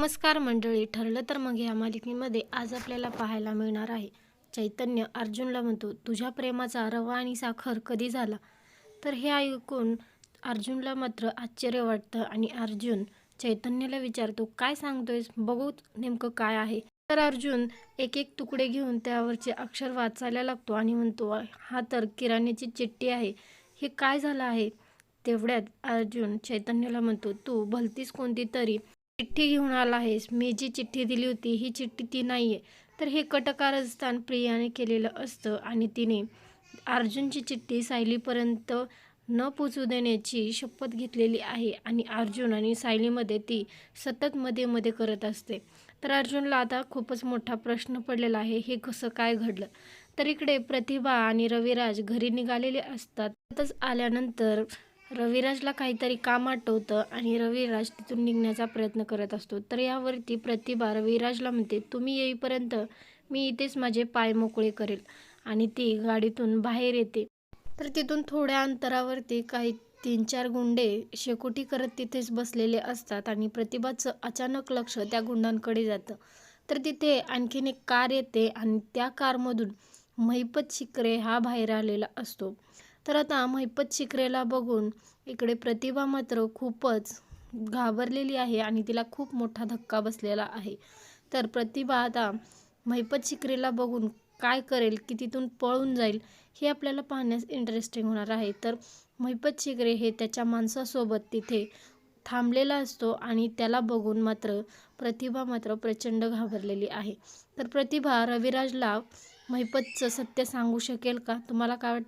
नमस्कार मंडळी ठरलं तर मग या मालिकेमध्ये आज आपल्याला पाहायला मिळणार आहे. चैतन्य अर्जुनला म्हणतो तुझ्या प्रेमाचा रवा आणि साखर कधी झाला? तर हे ऐकून अर्जुनला मात्र आश्चर्य वाटतं आणि अर्जुन चैतन्याला विचारतो काय सांगतोयस? बघू नेमकं काय आहे. तर अर्जुन एक एक तुकडे घेऊन त्यावरचे अक्षर वाचायला लागतो आणि म्हणतो हा तर किराण्याची चिठ्ठी आहे. हे काय झालं आहे? तेवढ्यात अर्जुन चैतन्याला म्हणतो तू भलतीच कोणती तरी चिठ्ठी घेऊन आला आहेस. मी जी चिठ्ठी दिली होती ही चिठ्ठी ती नाही आहे तर हे कटकारस्थान प्रियाने केलेलं असतं आणि तिने अर्जुनची चिठ्ठी सायलीपर्यंत न पोचू देण्याची शपथ घेतलेली आहे आणि अर्जुन आणि सायलीमध्ये ती सतत मध्ये मध्ये करत असते. तर अर्जुनला आता खूपच मोठा प्रश्न पडलेला आहे हे कसं काय घडलं? तर इकडे प्रतिभा आणि रविराज घरी निघालेले असतात. आल्यानंतर रविराजला काहीतरी काम आठवतं आणि रविराज तिथून निघण्याचा प्रयत्न करत असतो. तर यावरती प्रतिभा रविराजला म्हणते तुम्ही येईपर्यंत मी इथेच माझे पाय मोकळे करेल आणि ती गाडीतून बाहेर येते. तर तिथून थोड्या अंतरावरती काही तीन चार गुंडे शेकोटी करत तिथेच बसलेले असतात आणि प्रतिभाचं अचानक लक्ष त्या गुंडांकडे जातं. तर तिथे आणखीन एक कार येते आणि त्या कारमधून महिपत शिकरे हा बाहेर आलेला असतो. तर आता महिपत शिकरेला बघून इकडे प्रतिभा मात्र खूपच घाबरलेली आहे आणि तिला खूप मोठा धक्का बसलेला आहे. तर प्रतिभा आता महिपत शिकरेला बघून काय करेल की तिथून पळून जाईल हे आपल्याला पाहण्यास इंटरेस्टिंग होणार आहे. तर महिपत शिकरे हे त्याच्या माणसासोबत तिथे थांबलेला असतो आणि त्याला बघून मात्र प्रतिभा मात्र प्रचंड घाबरलेली आहे. तर प्रतिभा रविराजला महिपतचं सत्य सांगू शकेल का? तुम्हाला काय वाटतं?